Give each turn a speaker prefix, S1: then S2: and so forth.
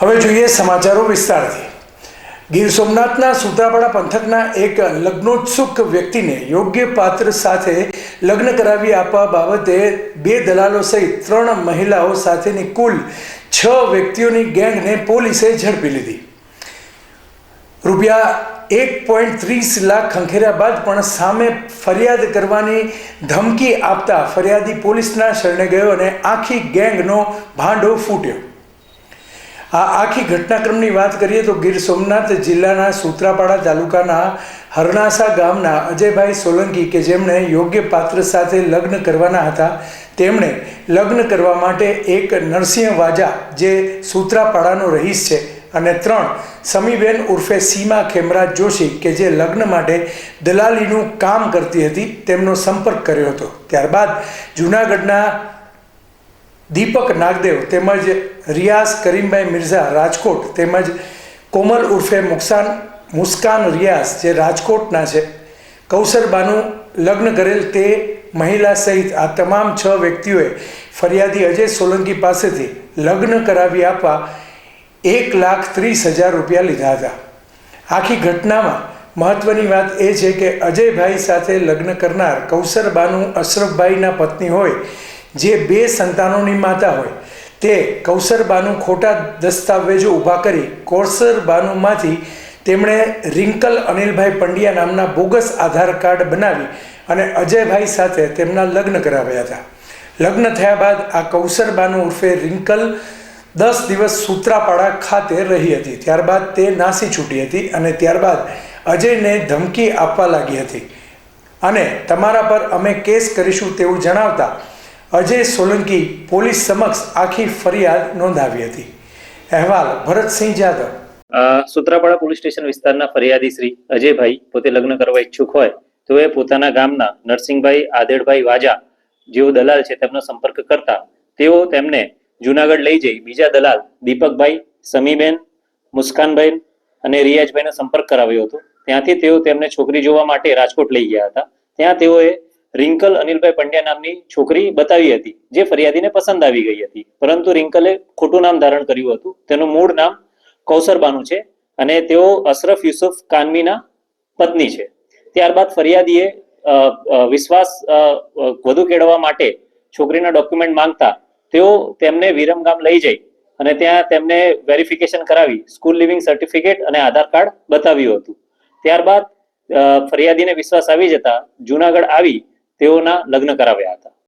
S1: હવે જોઈએ સમાચારો વિસ્તારથી. ગીર સોમનાથના સુત્રાપાડા પંથકના એક લગ્નોત્સુક વ્યક્તિને યોગ્ય પાત્ર સાથે લગ્ન કરાવી આપવા બાબતે બે દલાલો સહિત ત્રણ મહિલાઓ સાથેની કુલ છ વ્યક્તિઓની ગેંગને પોલીસે ઝડપી લીધી. રૂપિયા એક પોઈન્ટ ત્રીસ લાખ ખંખેર્યા બાદ પણ સામે ફરિયાદ કરવાની ધમકી આપતા ફરિયાદી પોલીસના શરણે ગયો અને આખી ગેંગનો ભાંડો ફૂટ્યો. આ આખી ઘટનાક્રમની વાત કરીએ તો ગીર સોમનાથ જિલ્લાના સૂત્રાપાડા તાલુકાના હરણાસા ગામના અજયભાઈ સોલંકી કે જેમણે યોગ્ય પાત્ર સાથે લગ્ન કરવાના હતા, તેમણે લગ્ન કરવા માટે એક નરસિંહ વાજા, જે સૂત્રાપાડાનો રહીશ છે, અને ત્રણ સમીબેન ઉર્ફે સીમા ખેમરાજ જોશી કે જે લગ્ન માટે દલાલીનું કામ કરતી હતી, તેમનો સંપર્ક કર્યો હતો. ત્યારબાદ જૂનાગઢના દીપક નાગદેવ તેમજ રિયાઝ કરીમભાઈ મિર્ઝા રાજકોટ તેમજ કોમલ ઉર્ફે મુકસાન, મુસ્કાન રિયાઝ, જે રાજકોટના છે. કૌશરબાનું લગ્ન કરેલ તે મહિલા સહિત આ તમામ છ વ્યક્તિઓએ ફરિયાદી અજય સોલંકી પાસેથી લગ્ન કરાવી આપવા એક લાખ ત્રીસ હજાર રૂપિયા લીધા હતા. આખી ઘટનામાં મહત્વની વાત એ છે કે અજયભાઈ સાથે લગ્ન કરનાર કૌશરબાનું અશરફભાઈના પત્ની હોય જે બે સંતાનોની માતા હોય, તે કૌશરબાનું ખોટા દસ્તાવેજો ઊભા કરી કૌશરબાનુમાંથી તેમણે રિંકલ અનિલભાઈ પંડ્યા નામના બોગસ આધાર કાર્ડ બનાવી અને અજયભાઈ સાથે તેમના લગ્ન કરાવ્યા હતા. લગ્ન થયા બાદ આ કૌશરબાનુ ઉર્ફે રિંકલ દસ દિવસ સૂત્રાપાડા ખાતે રહી હતી. ત્યારબાદ તે નાસી છૂટી હતી અને ત્યારબાદ અજયને ધમકી આપવા લાગી હતી. અને તમારા પર અમે કેસ કરીશું તેવું જણાવતા અજય સોલંકી પોલીસ સમક્ષ આખી ફરિયાદ નોંધાવી હતી. અહેવાલ, ભરતસિંહ જાદવ.
S2: સુત્રાપાડા પોલીસ સ્ટેશન વિસ્તારના ફરિયાદી શ્રી અજયભાઈ પોતે લગ્ન કરવા ઈચ્છુક હોય, તો એ પોતાના ગામના નરસિંહભાઈ આદેડભાઈ વાજા, જેઓ દલાલ છે, તેમનો સંપર્ક કરતા, તેઓ તેમને જુનાગઢ લઈ જઈ બીજા દલાલ દીપકભાઈ, સમીબેન મુસ્કાનભાઈ અને રિયાજભાઈનો સંપર્ક કરાવ્યો હતો. ત્યાંથી તેઓ તેમને છોકરી જોવા માટે રાજકોટ લઈ ગયા હતા. ત્યાં તેઓએ રિંકલ અનિલભાઈ પંડ્યા નામની છોકરી બતાવી હતી, જે ફરિયાદીને પસંદ આવી ગઈ હતી. પરંતુ રિંકલે ખોટું નામ ધારણ કર્યું હતું. તેનું મૂળ નામ કૌસરબાનું છે અને તેઓ અશરફ યુસુફ કાનવીના પત્ની છે. ત્યારબાદ ફરિયાદીએ વિશ્વાસ વધુ કેળવવા માટે છોકરીના ડોક્યુમેન્ટ માંગતા તેઓ તેમને વિરમગામ લઈ જઈ અને ત્યાં તેમને વેરિફિકેશન કરાવી સ્કૂલ લિવિંગ સર્ટિફિકેટ અને આધાર કાર્ડ બતાવ્યું હતું. ત્યારબાદ ફરિયાદીને વિશ્વાસ આવી જતા જુનાગઢ આવી તેઓના લગ્ન કરાવ્યા હતા.